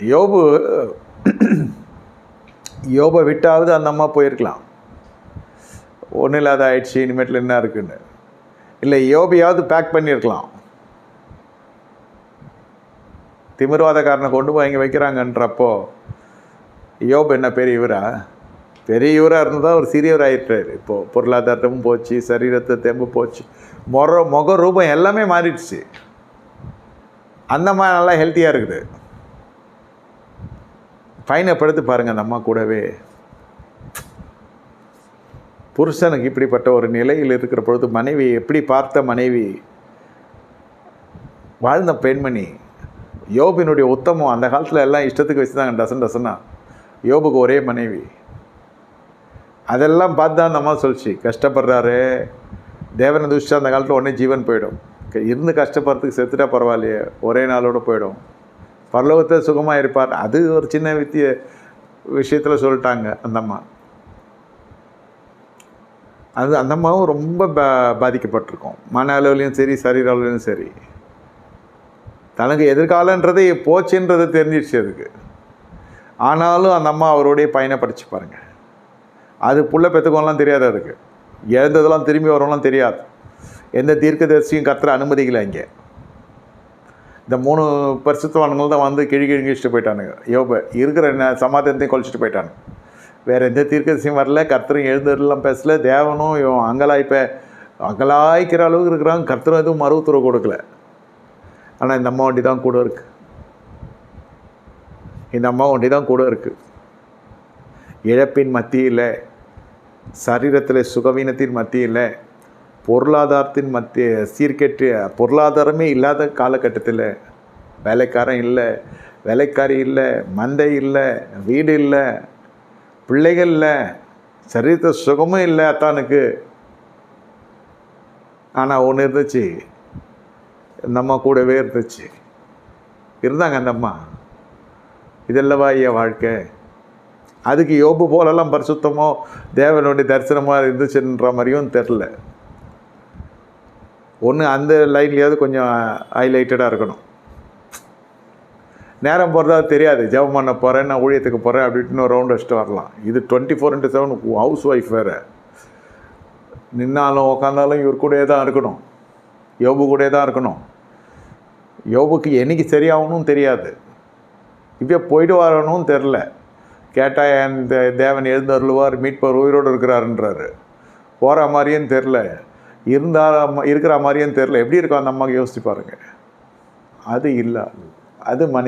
யோபு யோபை விட்டாவது அந்த அம்மா போயிருக்கலாம். ஒன்றும் இல்லாத ஆயிடுச்சு இனிமேட்டில் என்ன இருக்குன்னு. இல்லை யோபையாவது பேக் பண்ணியிருக்கலாம். திமிர்வாதக்காரனை கொண்டு போய் இங்கே வைக்கிறாங்கன்றப்போ யோபு என்ன பெரிய இவரா? பெரிய இவராக இருந்தால் ஒரு சிறியவர் ஆகிட்டார் இப்போது பொருளாதாரமும் போச்சு சரீரத்தை தெம்பு போச்சு. முற முக ரூபம் எல்லாமே மாறிடுச்சு. அந்த மாதிரி நல்லா ஹெல்த்தியாக இருக்குது. பையனை படுத்து பாருங்கள் அந்த அம்மா கூடவே. புருஷனுக்கு இப்படிப்பட்ட ஒரு நிலையில் இருக்கிற பொழுது மனைவி எப்படி பார்த்த மனைவி? வாழ்ந்த பெண்மணி யோபினுடைய உத்தமம் அந்த காலத்தில் எல்லாம் இஷ்டத்துக்கு வச்சுதாங்க டசன் டசனா. யோபுக்கு ஒரே மனைவி. அதெல்லாம் பார்த்து தான் அந்த அம்மா சொல்லிச்சு கஷ்டப்படுறாரு தேவனை துஷ்டா அந்த காலத்தில் உடனே ஜீவன் போயிடும். இருந்து கஷ்டப்படுறதுக்கு செத்துட்டா பரவாயில்லையே ஒரே நாளோட போயிடும். பரலோகத்தை சுகமாக இருப்பார். அது ஒரு சின்ன வித்திய விஷயத்தில் சொல்லிட்டாங்க அந்த அம்மா. அது அந்த அம்மாவும் ரொம்ப பா பாதிக்கப்பட்டிருக்கும். மன அளவுலையும் சரி சரீர அளவுலையும் சரி. தனக்கு எதிர்காலன்றது போச்சுன்றது தெரிஞ்சிடுச்சு அதுக்கு. ஆனாலும் அந்த அம்மா அவருடைய பையனை படித்து பாருங்கள் அது புள்ள பெற்றுக்கோலாம் தெரியாது அதுக்கு. இழந்ததெல்லாம் திரும்பி வரலாம் தெரியாது. எந்த தீர்க்கதரிசியும் கத்துற அனுமதிக்கலை இங்கே. இந்த மூணு பரிசுத்தவான்கள் தான் வந்து கிழி கிழிங்கிச்சிட்டு போயிட்டானுங்க. யோப இருக்கிற சமாதானத்தையும் குழச்சிட்டு போயிட்டானுங்க வேறு எந்த தீர்க்கதரிசியும் வரல கர்த்தரும் எழுந்தெல்லாம் பேசல தேவனும் இவன் அங்கலாய்ப்ப அங்கலாய்க்கிற அளவுக்கு இருக்கிறாங்க கர்த்தரும் எதுவும் மருவத்துறை கொடுக்கல. ஆனால் இந்த அம்மா வண்டி தான் கூட இருக்குது இந்த அம்மா வண்டி தான் கூட இருக்குது இழப்பின் மத்தியில் சரீரத்தில் சுகவீனத்தின் மத்தியில் பொருளாதாரத்தின் மத்திய சீர்கெட்டு பொருளாதாரமே இல்லாத காலகட்டத்தில் வேலைக்காரன் இல்லை வேலைக்காரி இல்லை மந்தை இல்லை வீடு இல்லை பிள்ளைகள் இல்லை சரீரத்தை சுகமும் இல்லை அத்தானுக்கு ஆனால் ஒன்று இருந்துச்சு. நம்ம அம்மா கூடவே இருந்துச்சு. இருந்தாங்க அந்த அம்மா. இதெல்லவா ஐயா வாழ்க்கை. அதுக்கு யோபு போலெல்லாம் பரிசுத்தமோ தேவனுடைய தரிசனமாக இருந்துச்சுன்ற மாதிரியும் தெரில ஒன்று அந்த லைன்லேயாவது கொஞ்சம் ஹைலைட்டடாக இருக்கணும். நேரம் போகிறதா தெரியாது. ஜெபம் பண்ண போகிறேன் நான் ஊழியத்துக்கு போகிறேன் அப்படின்ட்டு ஒரு ரவுண்ட் வச்சுட்டு வரலாம். இது twenty four into seven house wife வேறு. நின்னாலும் உக்காந்தாலும் இவர் கூடயே தான் இருக்கணும். யோபு கூடயே தான் இருக்கணும். யோபுக்கு என்னைக்கு சரியாகணும் தெரியாது. இப்போ போயிட்டு வரணும் தெரில. கேட்டால் என் தேவன் எழுந்தருள்வார் மீட்பர் உயிரோடு இருக்கிறாருன்றாரு. போகிற மாதிரியும் தெரில. இருந்தால் இருக்கிற மாதிரியும் தெரில எப்படி இருக்கும் அந்த அம்மாவுக்கு யோசிச்சு பாருங்க. அது இல்லை. அது மணி